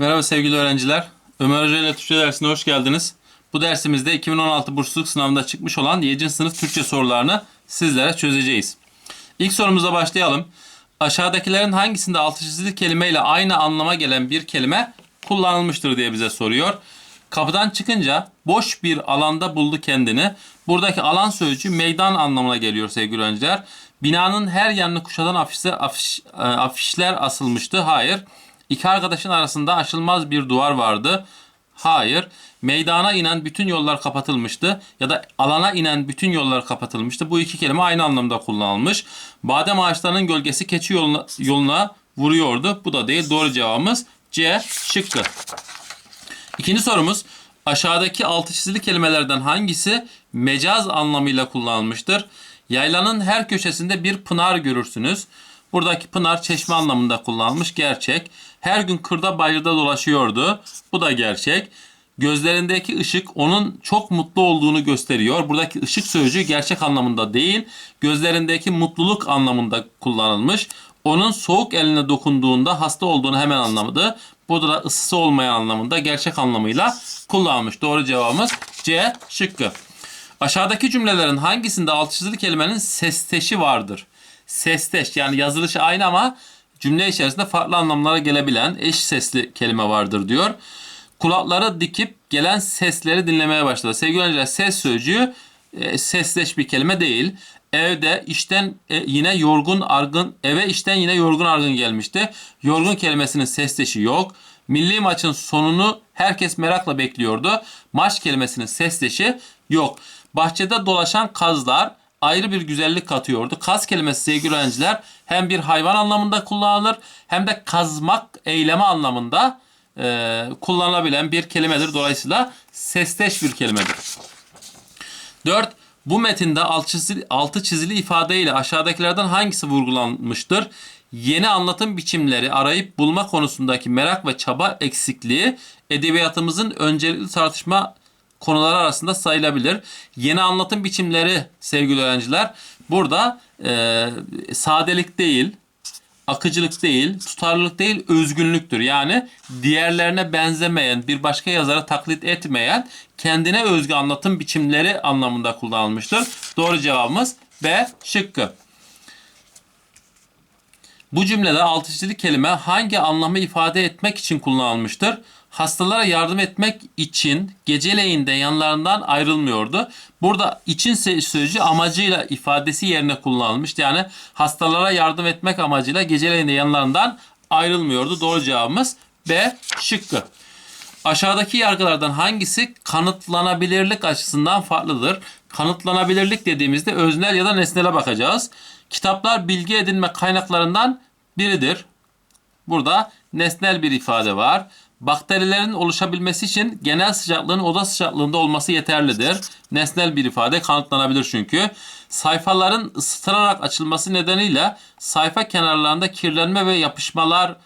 Merhaba sevgili öğrenciler. Ömer Hoca ile Türkçe dersine hoş geldiniz. Bu dersimizde 2016 bursluluk sınavında çıkmış olan 7. sınıf Türkçe sorularını sizlere çözeceğiz. İlk sorumuza başlayalım. Aşağıdakilerin hangisinde altı çizili kelimeyle aynı anlama gelen bir kelime kullanılmıştır diye bize soruyor. Kapıdan çıkınca boş bir alanda buldu kendini. Buradaki alan sözcüğü meydan anlamına geliyor sevgili öğrenciler. Binanın her yanını kuşatan afişler, afiş, e, afişler asılmıştı. Hayır. İki arkadaşın arasında aşılmaz bir duvar vardı. Hayır. Meydana inen bütün yollar kapatılmıştı ya da alana inen bütün yollar kapatılmıştı. Bu iki kelime aynı anlamda kullanılmış. Badem ağaçlarının gölgesi keçi yoluna, yoluna vuruyordu. Bu da değil. Doğru cevabımız C şıkkı. İkinci sorumuz aşağıdaki altı çizili kelimelerden hangisi mecaz anlamıyla kullanılmıştır? Yaylanın her köşesinde bir pınar görürsünüz. Buradaki pınar çeşme anlamında kullanılmış gerçek. Her gün kırda bayırda dolaşıyordu. Bu da gerçek. Gözlerindeki ışık onun çok mutlu olduğunu gösteriyor. Buradaki ışık sözcüğü gerçek anlamında değil, gözlerindeki mutluluk anlamında kullanılmış. Onun soğuk eline dokunduğunda hasta olduğunu hemen anlamadı. Burada da ısısı olmayan anlamında gerçek anlamıyla kullanılmış. Doğru cevabımız C şıkkı. Aşağıdaki cümlelerin hangisinde alt çizili kelimenin sesteşi vardır? Sesteş yani yazılışı aynı ama cümle içerisinde farklı anlamlara gelebilen eş sesli kelime vardır diyor. Kulakları dikip gelen sesleri dinlemeye başladı. Sevgili öğrenciler ses sözcüğü e, sesleş bir kelime değil. Evde işten e, yine yorgun argın eve işten yine yorgun argın gelmişti. Yorgun kelimesinin sesleşi yok. Milli maçın sonunu herkes merakla bekliyordu. Maç kelimesinin sesleşi yok. Bahçede dolaşan kazlar ayrı bir güzellik katıyordu. Kaz kelimesi sevgili öğrenciler hem bir hayvan anlamında kullanılır hem de kazmak eylemi anlamında e, kullanılabilen bir kelimedir. Dolayısıyla sesteş bir kelimedir. 4. Bu metinde alt çizili, altı çizili ifadeyle aşağıdakilerden hangisi vurgulanmıştır? Yeni anlatım biçimleri arayıp bulma konusundaki merak ve çaba eksikliği edebiyatımızın öncelikli tartışma konuları arasında sayılabilir. Yeni anlatım biçimleri sevgili öğrenciler burada e, sadelik değil, akıcılık değil, tutarlılık değil, özgünlüktür. Yani diğerlerine benzemeyen, bir başka yazara taklit etmeyen, kendine özgü anlatım biçimleri anlamında kullanılmıştır. Doğru cevabımız B şıkkı. Bu cümlede altı çizili kelime hangi anlamı ifade etmek için kullanılmıştır? Hastalara yardım etmek için geceleyin de yanlarından ayrılmıyordu. Burada için sözcüğü amacıyla ifadesi yerine kullanılmış. Yani hastalara yardım etmek amacıyla geceleyin de yanlarından ayrılmıyordu. Doğru cevabımız B şıkkı. Aşağıdaki yargılardan hangisi kanıtlanabilirlik açısından farklıdır? Kanıtlanabilirlik dediğimizde öznel ya da nesnele bakacağız. Kitaplar bilgi edinme kaynaklarından biridir. Burada nesnel bir ifade var. Bakterilerin oluşabilmesi için genel sıcaklığın oda sıcaklığında olması yeterlidir. Nesnel bir ifade kanıtlanabilir çünkü. Sayfaların ısıtılarak açılması nedeniyle sayfa kenarlarında kirlenme ve yapışmalar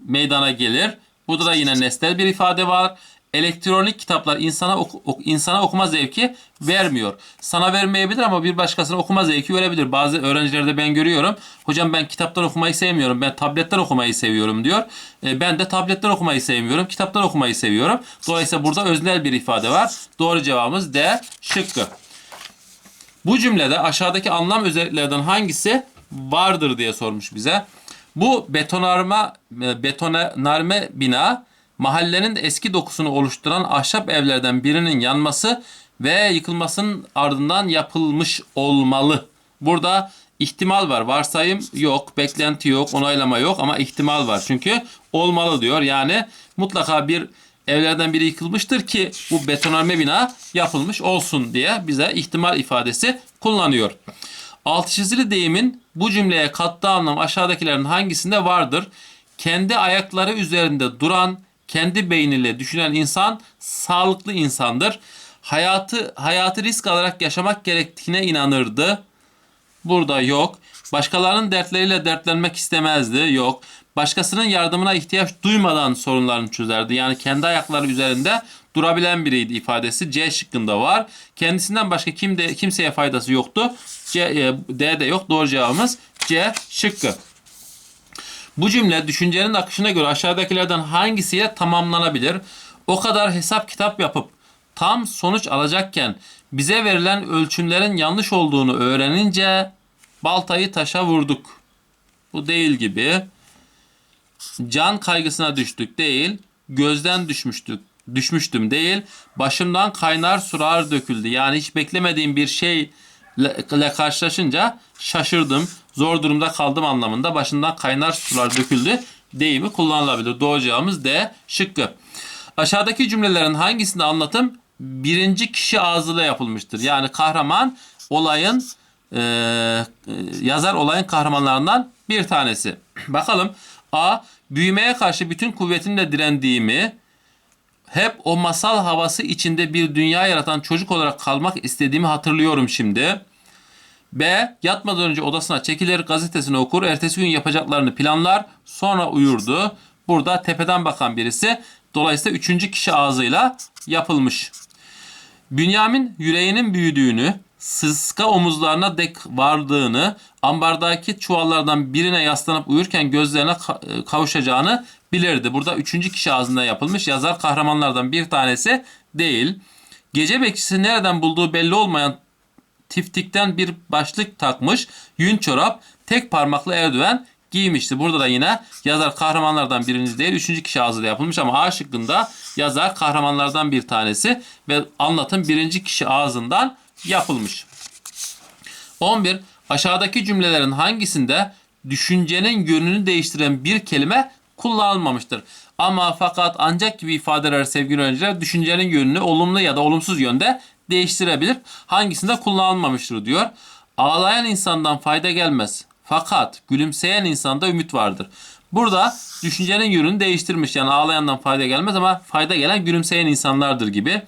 meydana gelir. Burada da yine nesnel bir ifade var. Elektronik kitaplar insana oku- ok- insana okuma zevki vermiyor. Sana vermeyebilir ama bir başkasına okuma zevki verebilir. Bazı öğrencilerde ben görüyorum. Hocam ben kitaptan okumayı sevmiyorum. Ben tabletten okumayı seviyorum diyor. E, ben de tabletten okumayı sevmiyorum. Kitaptan okumayı seviyorum. Dolayısıyla burada öznel bir ifade var. Doğru cevabımız D şıkkı. Bu cümlede aşağıdaki anlam özelliklerden hangisi vardır diye sormuş bize. Bu betonarme betonarme bina mahallenin eski dokusunu oluşturan ahşap evlerden birinin yanması ve yıkılmasının ardından yapılmış olmalı. Burada ihtimal var. Varsayım yok, beklenti yok, onaylama yok ama ihtimal var. Çünkü olmalı diyor. Yani mutlaka bir evlerden biri yıkılmıştır ki bu betonarme bina yapılmış olsun diye bize ihtimal ifadesi kullanıyor. Altı çizili deyimin bu cümleye kattığı anlam aşağıdakilerin hangisinde vardır? Kendi ayakları üzerinde duran, kendi beyniyle düşünen insan sağlıklı insandır. Hayatı hayatı risk alarak yaşamak gerektiğine inanırdı. Burada yok. Başkalarının dertleriyle dertlenmek istemezdi. Yok. Başkasının yardımına ihtiyaç duymadan sorunlarını çözerdi. Yani kendi ayakları üzerinde durabilen biriydi ifadesi C şıkkında var. Kendisinden başka kimde kimseye faydası yoktu. C, e, D'de yok. Doğru cevabımız C şıkkı. Bu cümle düşüncenin akışına göre aşağıdakilerden hangisiyle tamamlanabilir? O kadar hesap kitap yapıp tam sonuç alacakken bize verilen ölçümlerin yanlış olduğunu öğrenince baltayı taşa vurduk. Bu değil gibi. Can kaygısına düştük değil. Gözden düşmüştük. Düşmüştüm değil. Başımdan kaynar sular döküldü. Yani hiç beklemediğim bir şeyle karşılaşınca şaşırdım. Zor durumda kaldım anlamında. Başından kaynar sular döküldü deyimi kullanılabilir. Doğru cevabımız D şıkkı. Aşağıdaki cümlelerin hangisinde anlatım birinci kişi ağzıyla yapılmıştır? Yani kahraman olayın e, yazar olayın kahramanlarından bir tanesi. Bakalım. A. Büyümeye karşı bütün kuvvetimle direndiğimi, hep o masal havası içinde bir dünya yaratan çocuk olarak kalmak istediğimi hatırlıyorum şimdi. B. Yatmadan önce odasına çekilir, gazetesini okur, ertesi gün yapacaklarını planlar, sonra uyurdu. Burada tepeden bakan birisi. Dolayısıyla üçüncü kişi ağzıyla yapılmış. Bünyamin yüreğinin büyüdüğünü, sıska omuzlarına dek vardığını, ambardaki çuvallardan birine yaslanıp uyurken gözlerine ka- kavuşacağını bilirdi. Burada üçüncü kişi ağzında yapılmış. Yazar kahramanlardan bir tanesi değil. Gece bekçisi nereden bulduğu belli olmayan tiftikten bir başlık takmış, yün çorap, tek parmaklı eldiven giymişti. Burada da yine yazar kahramanlardan biriniz değil, üçüncü kişi ağzıyla yapılmış ama A şıkkında yazar kahramanlardan bir tanesi ve anlatım birinci kişi ağzından yapılmış. 11. Aşağıdaki cümlelerin hangisinde düşüncenin yönünü değiştiren bir kelime kullanılmamıştır? Ama fakat ancak gibi ifadeler sevgili öğrenciler düşüncenin yönünü olumlu ya da olumsuz yönde değiştirebilir. Hangisinde kullanılmamıştır diyor. Ağlayan insandan fayda gelmez. Fakat gülümseyen insanda ümit vardır. Burada düşüncenin yönünü değiştirmiş. Yani ağlayandan fayda gelmez ama fayda gelen gülümseyen insanlardır gibi.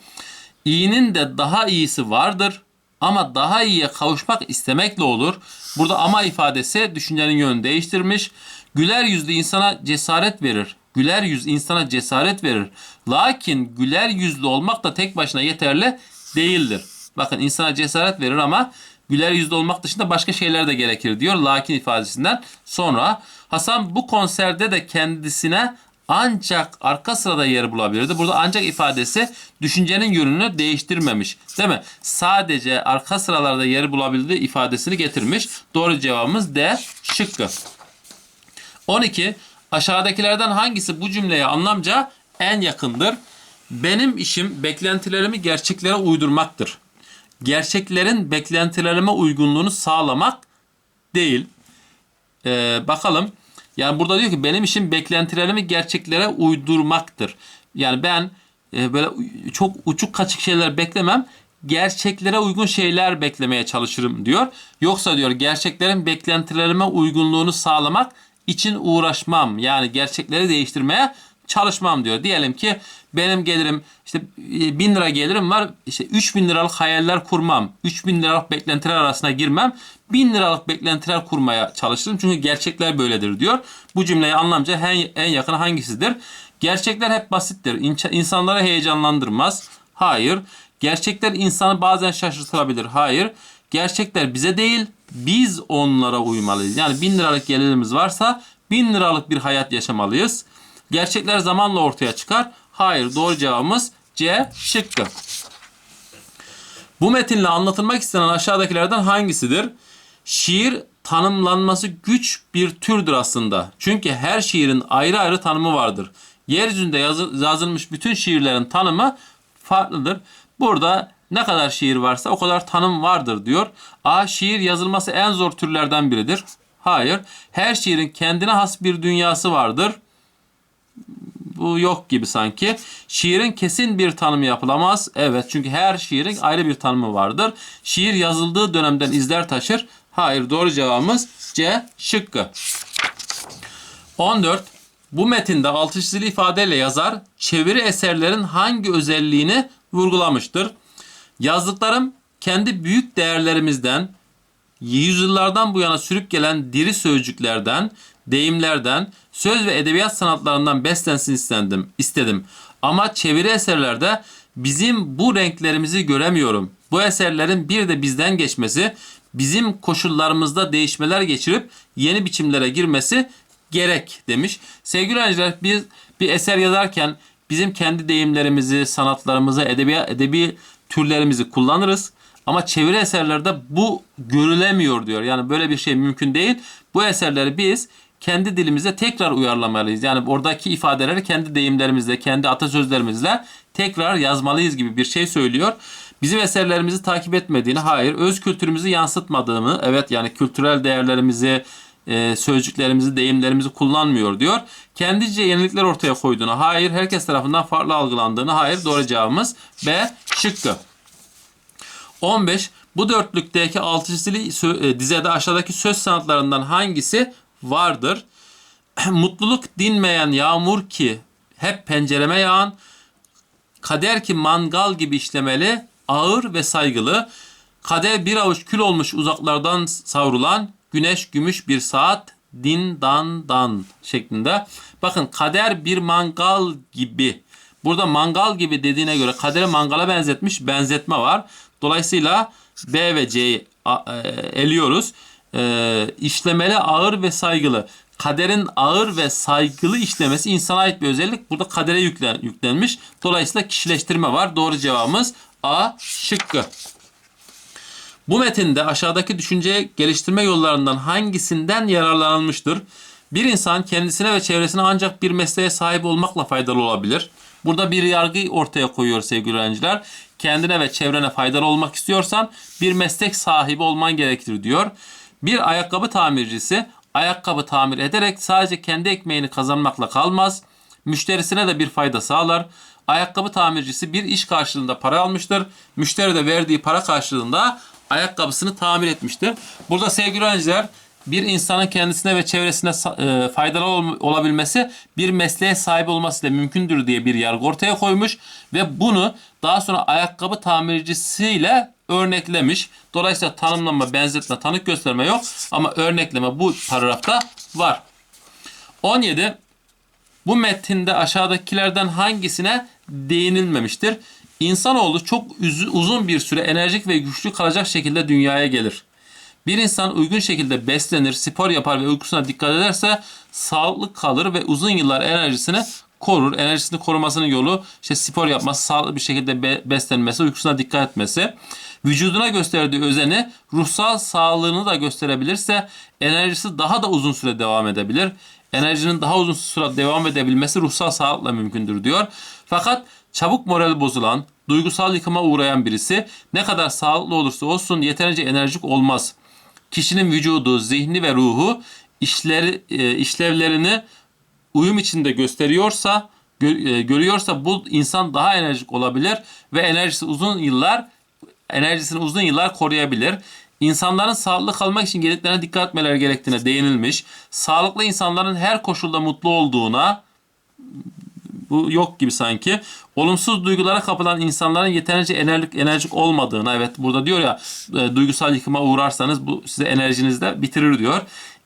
İyinin de daha iyisi vardır ama daha iyiye kavuşmak istemekle olur. Burada ama ifadesi düşüncenin yönünü değiştirmiş. Güler yüzlü insana cesaret verir. Güler yüz insana cesaret verir. Lakin güler yüzlü olmak da tek başına yeterli değildir. Bakın insana cesaret verir ama güler yüzlü olmak dışında başka şeyler de gerekir diyor. Lakin ifadesinden sonra Hasan bu konserde de kendisine ancak arka sırada yer bulabilirdi. Burada ancak ifadesi düşüncenin yönünü değiştirmemiş. Değil mi? Sadece arka sıralarda yer bulabildiği ifadesini getirmiş. Doğru cevabımız D şıkkı. 12. Aşağıdakilerden hangisi bu cümleye anlamca en yakındır? Benim işim beklentilerimi gerçeklere uydurmaktır. Gerçeklerin beklentilerime uygunluğunu sağlamak değil. Ee, bakalım. Yani burada diyor ki benim işim beklentilerimi gerçeklere uydurmaktır. Yani ben e, böyle çok uçuk kaçık şeyler beklemem. Gerçeklere uygun şeyler beklemeye çalışırım diyor. Yoksa diyor gerçeklerin beklentilerime uygunluğunu sağlamak için uğraşmam. Yani gerçekleri değiştirmeye çalışmam diyor. Diyelim ki benim gelirim işte e, 1000 lira gelirim var. İşte 3000 liralık hayaller kurmam. 3000 liralık beklentiler arasına girmem. 1000 liralık beklentiler kurmaya çalışırım. Çünkü gerçekler böyledir diyor. Bu cümleye anlamca en, en yakın hangisidir? Gerçekler hep basittir. İnsanları heyecanlandırmaz. Hayır. Gerçekler insanı bazen şaşırtabilir. Hayır. Gerçekler bize değil, biz onlara uymalıyız. Yani 1000 liralık gelirimiz varsa 1000 liralık bir hayat yaşamalıyız. Gerçekler zamanla ortaya çıkar. Hayır doğru cevabımız C şıkkı. Bu metinle anlatılmak istenen aşağıdakilerden hangisidir? Şiir tanımlanması güç bir türdür aslında. Çünkü her şiirin ayrı ayrı tanımı vardır. Yeryüzünde yazı- yazılmış bütün şiirlerin tanımı farklıdır. Burada ne kadar şiir varsa o kadar tanım vardır diyor. A. Şiir yazılması en zor türlerden biridir. Hayır. Her şiirin kendine has bir dünyası vardır bu yok gibi sanki. Şiirin kesin bir tanımı yapılamaz. Evet çünkü her şiirin ayrı bir tanımı vardır. Şiir yazıldığı dönemden izler taşır. Hayır doğru cevabımız C şıkkı. 14. Bu metinde altı çizili ifadeyle yazar çeviri eserlerin hangi özelliğini vurgulamıştır? Yazdıklarım kendi büyük değerlerimizden, yüzyıllardan bu yana sürüp gelen diri sözcüklerden, deyimlerden, söz ve edebiyat sanatlarından beslensin istedim. istedim. Ama çeviri eserlerde bizim bu renklerimizi göremiyorum. Bu eserlerin bir de bizden geçmesi, bizim koşullarımızda değişmeler geçirip yeni biçimlere girmesi gerek demiş. Sevgili öğrenciler biz bir eser yazarken bizim kendi deyimlerimizi, sanatlarımızı, edebi, edebi türlerimizi kullanırız. Ama çeviri eserlerde bu görülemiyor diyor. Yani böyle bir şey mümkün değil. Bu eserleri biz kendi dilimize tekrar uyarlamalıyız. Yani oradaki ifadeleri kendi deyimlerimizle, kendi atasözlerimizle tekrar yazmalıyız gibi bir şey söylüyor. Bizim eserlerimizi takip etmediğini, hayır, öz kültürümüzü yansıtmadığını, evet yani kültürel değerlerimizi, e, sözcüklerimizi, deyimlerimizi kullanmıyor diyor. Kendice yenilikler ortaya koyduğunu, hayır, herkes tarafından farklı algılandığını, hayır, doğru cevabımız B şıkkı. 15. Bu dörtlükteki altı çizili e, dizede aşağıdaki söz sanatlarından hangisi vardır? Mutluluk dinmeyen yağmur ki hep pencereme yağan, kader ki mangal gibi işlemeli, ağır ve saygılı, kader bir avuç kül olmuş uzaklardan savrulan, güneş gümüş bir saat, din dan dan şeklinde. Bakın kader bir mangal gibi. Burada mangal gibi dediğine göre kaderi mangala benzetmiş benzetme var. Dolayısıyla B ve C'yi e, eliyoruz. E, işlemeli ağır ve saygılı. Kaderin ağır ve saygılı işlemesi insana ait bir özellik. Burada kadere yüklen, yüklenmiş. Dolayısıyla kişileştirme var. Doğru cevabımız A şıkkı. Bu metinde aşağıdaki düşünce geliştirme yollarından hangisinden yararlanılmıştır? Bir insan kendisine ve çevresine ancak bir mesleğe sahip olmakla faydalı olabilir. Burada bir yargı ortaya koyuyor sevgili öğrenciler. Kendine ve çevrene faydalı olmak istiyorsan bir meslek sahibi olman gerekir diyor. Bir ayakkabı tamircisi ayakkabı tamir ederek sadece kendi ekmeğini kazanmakla kalmaz. Müşterisine de bir fayda sağlar. Ayakkabı tamircisi bir iş karşılığında para almıştır. Müşteri de verdiği para karşılığında ayakkabısını tamir etmiştir. Burada sevgili öğrenciler bir insanın kendisine ve çevresine e, faydalı ol- olabilmesi bir mesleğe sahip olmasıyla mümkündür diye bir yargı ortaya koymuş ve bunu daha sonra ayakkabı tamircisiyle örneklemiş. Dolayısıyla tanımlama, benzetme, tanık gösterme yok ama örnekleme bu paragrafta var. 17. Bu metinde aşağıdakilerden hangisine değinilmemiştir? İnsanoğlu çok uzun bir süre enerjik ve güçlü kalacak şekilde dünyaya gelir. Bir insan uygun şekilde beslenir, spor yapar ve uykusuna dikkat ederse sağlıklı kalır ve uzun yıllar enerjisini korur. Enerjisini korumasının yolu işte spor yapması, sağlıklı bir şekilde be- beslenmesi, uykusuna dikkat etmesi. Vücuduna gösterdiği özeni ruhsal sağlığını da gösterebilirse enerjisi daha da uzun süre devam edebilir. Enerjinin daha uzun süre devam edebilmesi ruhsal sağlıkla mümkündür diyor. Fakat çabuk morali bozulan, duygusal yıkıma uğrayan birisi ne kadar sağlıklı olursa olsun yeterince enerjik olmaz. Kişinin vücudu, zihni ve ruhu işleri, e, işlevlerini uyum içinde gösteriyorsa, gö- e, görüyorsa bu insan daha enerjik olabilir ve enerjisi uzun yıllar enerjisini uzun yıllar koruyabilir. İnsanların sağlıklı kalmak için gereklerine dikkat etmeleri gerektiğine değinilmiş. Sağlıklı insanların her koşulda mutlu olduğuna bu yok gibi sanki. Olumsuz duygulara kapılan insanların yeterince enerjik, enerjik olmadığına evet burada diyor ya e, duygusal yıkıma uğrarsanız bu size enerjinizi de bitirir diyor.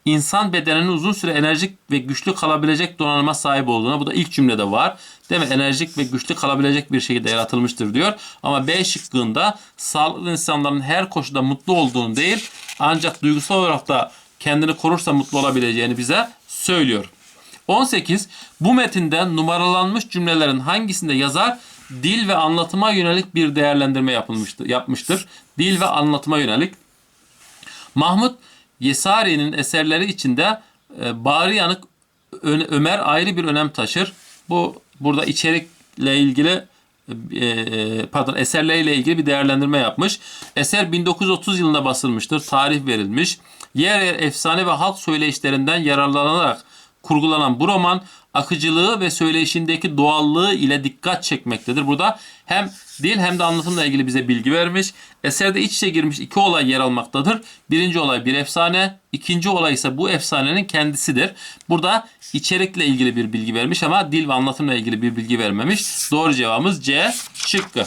İnsan bedeninin uzun süre enerjik ve güçlü kalabilecek donanıma sahip olduğuna bu da ilk cümlede var. Değil mi? Enerjik ve güçlü kalabilecek bir şekilde yaratılmıştır diyor. Ama B şıkkında sağlıklı insanların her koşulda mutlu olduğunu değil ancak duygusal olarak da kendini korursa mutlu olabileceğini bize söylüyor. 18. Bu metinde numaralanmış cümlelerin hangisinde yazar dil ve anlatıma yönelik bir değerlendirme yapılmıştır, yapmıştır. Dil ve anlatıma yönelik. Mahmut Yesari'nin eserleri içinde e, Bağrı Yanık Ömer ayrı bir önem taşır. Bu burada içerikle ilgili e, e, pardon eserleriyle ilgili bir değerlendirme yapmış. Eser 1930 yılında basılmıştır. Tarih verilmiş. Yer yer efsane ve halk söyleyişlerinden yararlanarak kurgulanan bu roman akıcılığı ve söyleyişindeki doğallığı ile dikkat çekmektedir. Burada hem dil hem de anlatımla ilgili bize bilgi vermiş. Eserde iç içe girmiş iki olay yer almaktadır. Birinci olay bir efsane, ikinci olay ise bu efsanenin kendisidir. Burada içerikle ilgili bir bilgi vermiş ama dil ve anlatımla ilgili bir bilgi vermemiş. Doğru cevabımız C şıkkı.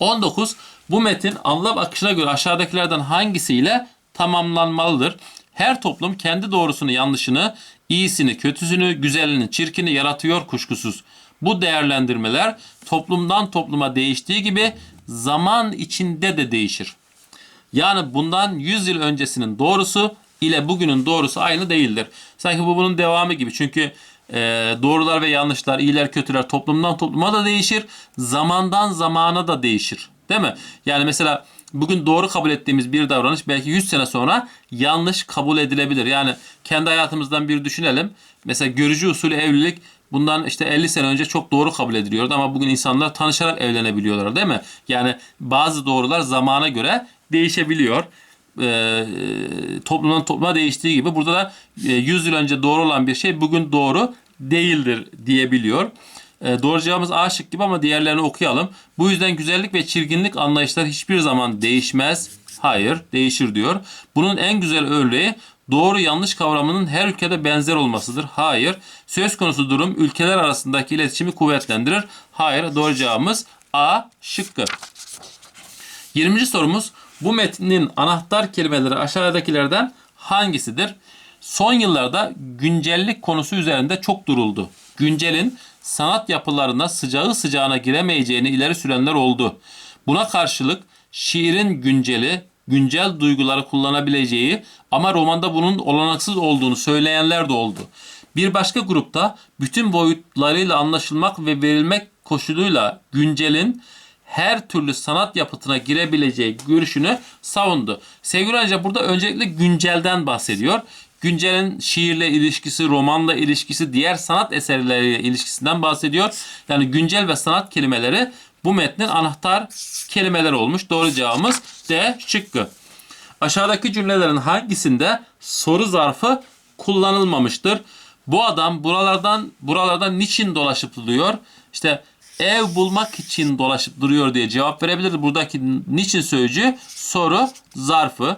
19. Bu metin anlam akışına göre aşağıdakilerden hangisiyle tamamlanmalıdır? Her toplum kendi doğrusunu, yanlışını, iyisini, kötüsünü, güzelini, çirkini yaratıyor kuşkusuz. Bu değerlendirmeler toplumdan topluma değiştiği gibi zaman içinde de değişir. Yani bundan 100 yıl öncesinin doğrusu ile bugünün doğrusu aynı değildir. Sanki bu bunun devamı gibi. Çünkü e, doğrular ve yanlışlar, iyiler kötüler toplumdan topluma da değişir. Zamandan zamana da değişir. Değil mi? Yani mesela bugün doğru kabul ettiğimiz bir davranış belki 100 sene sonra yanlış kabul edilebilir. Yani kendi hayatımızdan bir düşünelim. Mesela görücü usulü evlilik bundan işte 50 sene önce çok doğru kabul ediliyordu ama bugün insanlar tanışarak evlenebiliyorlar değil mi? Yani bazı doğrular zamana göre değişebiliyor. Ee, toplumdan topluma değiştiği gibi burada da e, 100 yıl önce doğru olan bir şey bugün doğru değildir diyebiliyor. E, doğru cevabımız A şık gibi ama diğerlerini okuyalım. Bu yüzden güzellik ve çirkinlik anlayışları hiçbir zaman değişmez. Hayır, değişir diyor. Bunun en güzel örneği doğru yanlış kavramının her ülkede benzer olmasıdır. Hayır. Söz konusu durum ülkeler arasındaki iletişimi kuvvetlendirir. Hayır. Doğru cevabımız A şıkkı. 20. sorumuz bu metnin anahtar kelimeleri aşağıdakilerden hangisidir? Son yıllarda güncellik konusu üzerinde çok duruldu. Güncelin sanat yapılarına sıcağı sıcağına giremeyeceğini ileri sürenler oldu. Buna karşılık şiirin günceli, güncel duyguları kullanabileceği ama romanda bunun olanaksız olduğunu söyleyenler de oldu. Bir başka grupta bütün boyutlarıyla anlaşılmak ve verilmek koşuluyla güncelin her türlü sanat yapıtına girebileceği görüşünü savundu. Sevgili Hoca burada öncelikle güncelden bahsediyor. Güncelin şiirle ilişkisi, romanla ilişkisi, diğer sanat eserleriyle ilişkisinden bahsediyor. Yani güncel ve sanat kelimeleri bu metnin anahtar kelimeler olmuş. Doğru cevabımız D şıkkı. Aşağıdaki cümlelerin hangisinde soru zarfı kullanılmamıştır? Bu adam buralardan buralardan niçin dolaşıp duruyor? İşte ev bulmak için dolaşıp duruyor diye cevap verebilirdi. Buradaki niçin sözcüğü soru zarfı.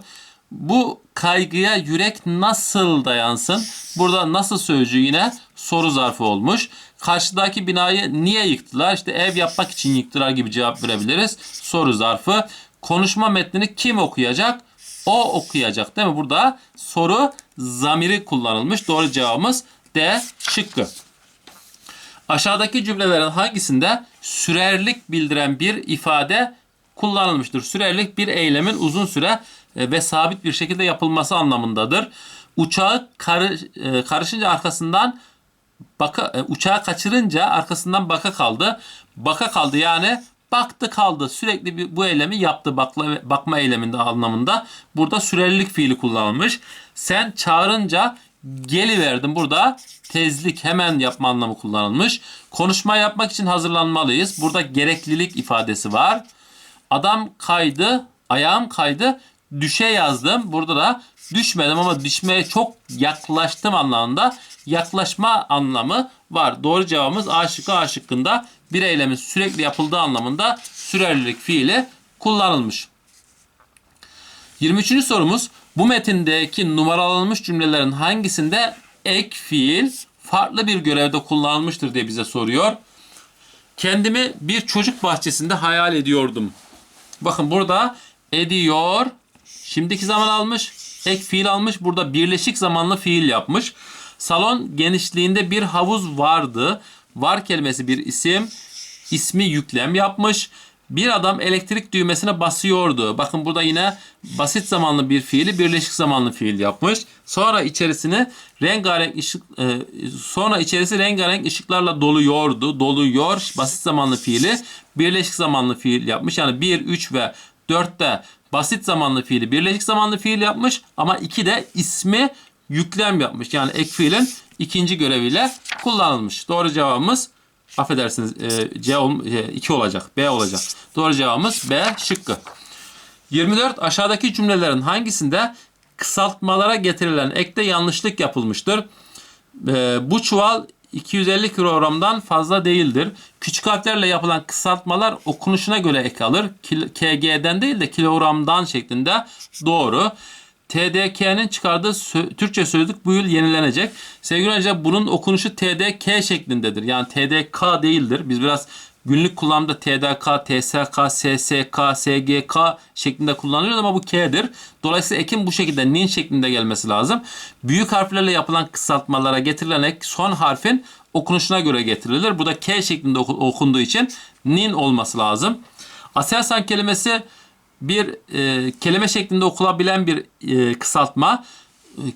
Bu kaygıya yürek nasıl dayansın? Burada nasıl sözcüğü yine soru zarfı olmuş. Karşıdaki binayı niye yıktılar? İşte ev yapmak için yıktılar gibi cevap verebiliriz. Soru zarfı. Konuşma metnini kim okuyacak? O okuyacak değil mi? Burada soru zamiri kullanılmış. Doğru cevabımız D şıkkı. Aşağıdaki cümlelerin hangisinde sürerlik bildiren bir ifade kullanılmıştır? Sürerlik bir eylemin uzun süre ve sabit bir şekilde yapılması anlamındadır. Uçağı e, karışınca arkasından baka, e, uçağı kaçırınca arkasından baka kaldı. Baka kaldı yani baktı kaldı. Sürekli bir, bu eylemi yaptı bakla, bakma eyleminde anlamında. Burada sürerlilik fiili kullanılmış. Sen çağırınca geliverdim. Burada tezlik hemen yapma anlamı kullanılmış. Konuşma yapmak için hazırlanmalıyız. Burada gereklilik ifadesi var. Adam kaydı, ayağım kaydı, düşe yazdım. Burada da düşmedim ama düşmeye çok yaklaştım anlamında yaklaşma anlamı var. Doğru cevabımız A şıkkı A şıkkında bir eylemin sürekli yapıldığı anlamında sürerlilik fiili kullanılmış. 23. sorumuz bu metindeki numaralanmış cümlelerin hangisinde ek fiil farklı bir görevde kullanılmıştır diye bize soruyor. Kendimi bir çocuk bahçesinde hayal ediyordum. Bakın burada ediyor. Şimdiki zaman almış. Ek fiil almış. Burada birleşik zamanlı fiil yapmış. Salon genişliğinde bir havuz vardı. Var kelimesi bir isim. İsmi yüklem yapmış. Bir adam elektrik düğmesine basıyordu. Bakın burada yine basit zamanlı bir fiili birleşik zamanlı fiil yapmış. Sonra içerisine rengarenk ışık e, sonra içerisi rengarenk ışıklarla doluyordu. Doluyor basit zamanlı fiili birleşik zamanlı fiil yapmış. Yani 1, 3 ve 4'te basit zamanlı fiili birleşik zamanlı fiil yapmış ama 2'de ismi yüklem yapmış. Yani ek fiilin ikinci göreviyle kullanılmış. Doğru cevabımız affedersiniz e, C ol, e, 2 olacak. B olacak. Doğru cevabımız B şıkkı. 24 aşağıdaki cümlelerin hangisinde kısaltmalara getirilen ekte yanlışlık yapılmıştır? E, bu çuval 250 kilogramdan fazla değildir. Küçük harflerle yapılan kısaltmalar okunuşuna göre ek alır. KG'den değil de kilogramdan şeklinde doğru. TDK'nin çıkardığı sö- Türkçe sözlük bu yıl yenilenecek. Sevgili öğrenciler bunun okunuşu TDK şeklindedir. Yani TDK değildir. Biz biraz günlük kullanımda TDK, TSK, SSK, SGK şeklinde kullanıyoruz ama bu K'dir. Dolayısıyla ekin bu şekilde nin şeklinde gelmesi lazım. Büyük harflerle yapılan kısaltmalara getirilen ek son harfin okunuşuna göre getirilir. Bu da K şeklinde okunduğu için nin olması lazım. Aselsan kelimesi bir e, kelime şeklinde okulabilen bir e, kısaltma.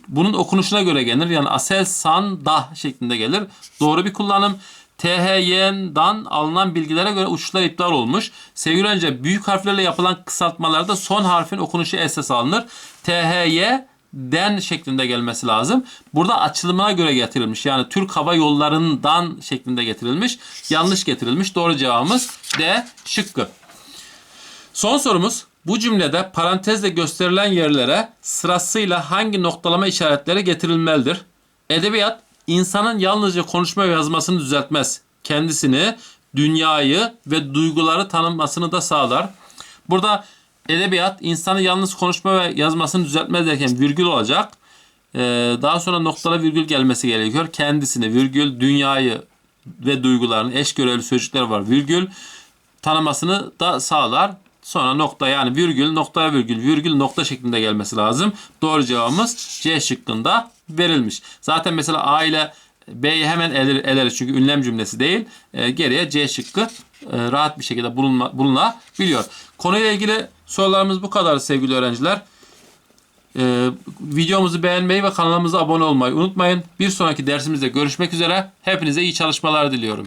bunun okunuşuna göre gelir. Yani Aselsan'da şeklinde gelir. Doğru bir kullanım. THY'den alınan bilgilere göre uçuşlar iptal olmuş. Sevgili önce büyük harflerle yapılan kısaltmalarda son harfin okunuşu esas alınır. THY den şeklinde gelmesi lazım. Burada açılımına göre getirilmiş. Yani Türk Hava Yolları'ndan şeklinde getirilmiş. Yanlış getirilmiş. Doğru cevabımız D şıkkı. Son sorumuz bu cümlede parantezle gösterilen yerlere sırasıyla hangi noktalama işaretleri getirilmelidir? Edebiyat insanın yalnızca konuşma ve yazmasını düzeltmez. Kendisini, dünyayı ve duyguları tanımasını da sağlar. Burada edebiyat insanı yalnız konuşma ve yazmasını düzeltmez derken virgül olacak. Ee, daha sonra noktalı virgül gelmesi gerekiyor. Kendisini, virgül, dünyayı ve duygularını eş görevli sözcükler var. Virgül tanımasını da sağlar. Sonra nokta yani virgül, nokta virgül, virgül nokta şeklinde gelmesi lazım. Doğru cevabımız C şıkkında verilmiş. Zaten mesela A ile B'yi hemen eler, eleriz çünkü ünlem cümlesi değil. Ee, geriye C şıkkı e, rahat bir şekilde bulunma, bulunabiliyor. Konuyla ilgili sorularımız bu kadar sevgili öğrenciler. Ee, videomuzu beğenmeyi ve kanalımıza abone olmayı unutmayın. Bir sonraki dersimizde görüşmek üzere. Hepinize iyi çalışmalar diliyorum.